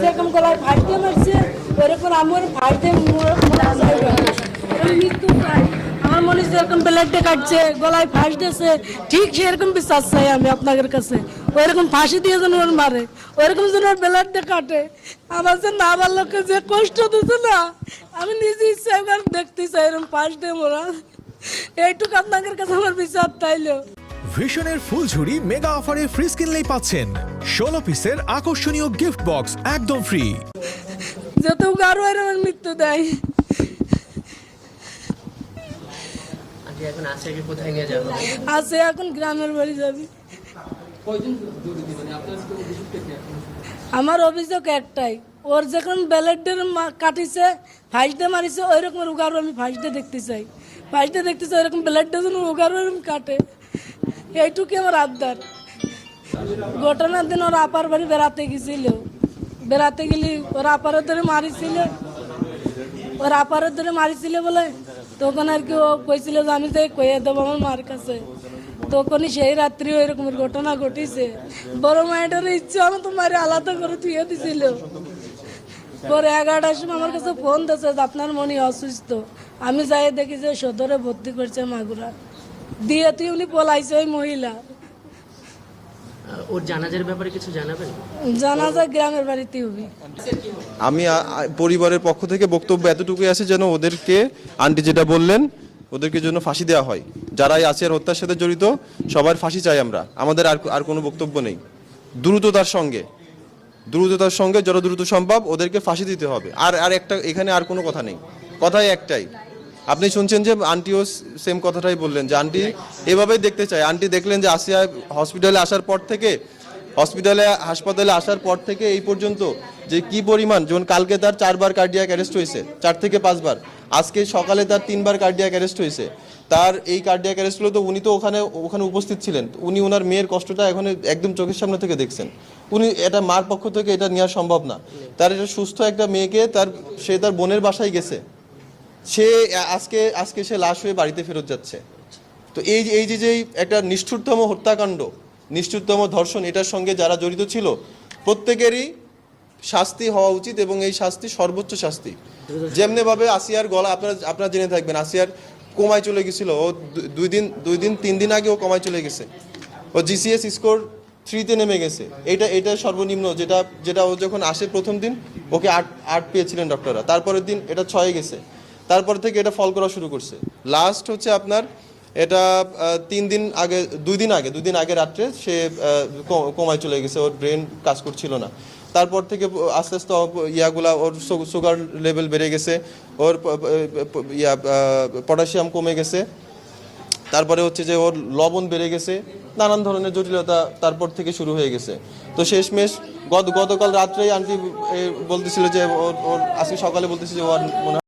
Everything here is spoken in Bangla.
যেরকম গলায় দিয়ে মারছে, ওরকম আমার মরে মৃত্যু চাই আমার মনে এরকম ব্লেডে কাটছে, গলায় ফাঁস দিয়েছে। ঠিক সেরকম বিশ্বাস চাই আমি আপনাদের কাছে। ওইরকম ফাঁসি দিয়ে যেন ওর মারে ওইরকম যেন ওর ব্লেড কাটে। আমার যে না আমার লোককে যে কষ্ট দিচ্ছে না, আমি নিজে ইচ্ছা করে দেখতে চাই এরকম ফাঁস দিয়ে মোরা। এইটুকু আপনাদের কাছে আমার বিচার তাইলেও ভিশনের ফুলঝুরি মেগা অফারে ফ্রিজ কিনলেই পাচ্ছেন। ষোলো পিসের আকর্ষণীয় গিফট বক্স একদম ফ্রি যেহেতু আরও এরকম মৃত্যু দেয়। আজকে এখন আশাকে কোথায় নিয়ে যাব? আছে এখন গ্রামের বাড়ি যাবি। আমার অভিযোগ একটাই ওর যখন ব্যালেটের কাটিছে ফাইসতে মারিছে ওই রকম উগারও আমি ফাইসতে দেখতে চাই। ফাইসতে দেখতে চাই ওরকম ব্যালেটটা যেন উগারও কাটে। এইটুকু আমার আবদার। ঘটনার দিন ওর আপার বাড়ি বেড়াতে গেছিল। বেড়াতে গেলি, ওর আপারের ধরে মারিছিল। ওর আপারের ধরে মারিছিল বলে তখন আর কি ও কইছিল যে আমি তো কয়ে দেবো আমার মার কাছে। তখনই সেই রাত্রি ওই রকমের ঘটনা ঘটিছে। বড় মায়ের ইচ্ছে আমি তো মারে আলাদা করে থুয়ে দিছিল। পরে এগারোটার সময় আমার কাছে ফোন দিয়েছে যে আপনার মনে অসুস্থ। আমি যাই দেখি যে সদরে ভর্তি করছে মাগুরা। দিয়ে তুই উনি পলাইছে ওই মহিলা। ওর জানাজার ব্যাপারে কিছু জানাবেন? জানা যায় গ্রামের বাড়িতে হবে। আমি পরিবারের পক্ষ থেকে বক্তব্য এতটুকুই আছে যেন ওদেরকে আন্টি যেটা বললেন ওদেরকে জন্য ফাঁসি দেওয়া হয়। যারা এই আসিয়ার হত্যার সাথে জড়িত সবার ফাঁসি চাই আমরা। আমাদের আর আর কোনো বক্তব্য নেই। দ্রুততার সঙ্গে। দ্রুততার সঙ্গে যত দ্রুত সম্ভব ওদেরকে ফাঁসি দিতে হবে। আর আর একটা এখানে আর কোনো কথা নেই। কথাই একটাই। আপনি শুনছেন যে আন্টিও সেম কথাটাই বললেন, যে আন্টি এভাবেই দেখতে চায়। আন্টি দেখলেন যে আসিয়া হসপিটালে আসার পর থেকে হসপিটালে হাসপাতালে আসার পর থেকে এই পর্যন্ত যে কি পরিমাণ যেমন কালকে তার চারবার কার্ডিয়াক অ্যারেস্ট হয়েছে, চার থেকে পাঁচবার, আজকে সকালে তার তিনবার কার্ডিয়াক অ্যারেস্ট হয়েছে। তার এই কার্ডিয়াক অ্যারেস্টগুলো তো উনি তো ওখানে ওখানে উপস্থিত ছিলেন। উনি ওনার মেয়ের কষ্টটা এখন একদম চোখের সামনে থেকে দেখছেন। উনি এটা মার পক্ষ থেকে এটা নেওয়া সম্ভব না। তার এটা সুস্থ একটা মেয়েকে তার, সে তার বোনের বাসায় গেছে। সে, আজকে আজকে সে লাশ হয়ে বাড়িতে ফেরত যাচ্ছে। তো এই যে- এই যে যে একটা নিষ্ঠুরতম হত্যাকাণ্ড, নিষ্ঠুরতম ধর্ষণ, এটার সঙ্গে যারা জড়িত ছিল, প্রত্যেকেরই শাস্তি হওয়া উচিত এবং এই শাস্তি সর্বোচ্চ শাস্তি। যেমনি ভাবে আসিয়ার গলা, আপনারা আপনারা জেনে থাকবেন, আসিয়ার কমায় চলে গেছিল। ও দুই দিন দুই দিন, তিন দিন আগে ও কমায় চলে গেছে। ও জিসিএস স্কোর থ্রিতে নেমে গেছে। এটা এটা সর্বনিম্ন, যেটা যেটা ও যখন আসে প্রথম দিন, ওকে আট আট পেয়েছিলেন ডক্টররা তারপরের দিন এটা ছয়ে গেছে। তারপর থেকে এটা ফল করা শুরু করছে। লাস্ট হচ্ছে আপনার, এটা তিন দিন আগে, দুই দিন আগে, দুই দিন আগে রাত্রে সে কমায় চলে গেছে, ওর ব্রেন কাজ করছিল না। তারপর থেকে আস্তে আস্তে ইয়াগুলা ওর সুগার লেভেল বেড়ে গেছে, ওর ইয়া পটাশিয়াম কমে গেছে। তারপরে হচ্ছে যে ওর লবণ বেড়ে গেছে, নানান ধরনের জটিলতা তারপর থেকে শুরু হয়ে গেছে। তো শেষমেশ গত, গতকাল রাত্রেই আন্টি বলতেছিল যে ওর ওর, আজকে সকালে বলতেছিল যে ওর মনে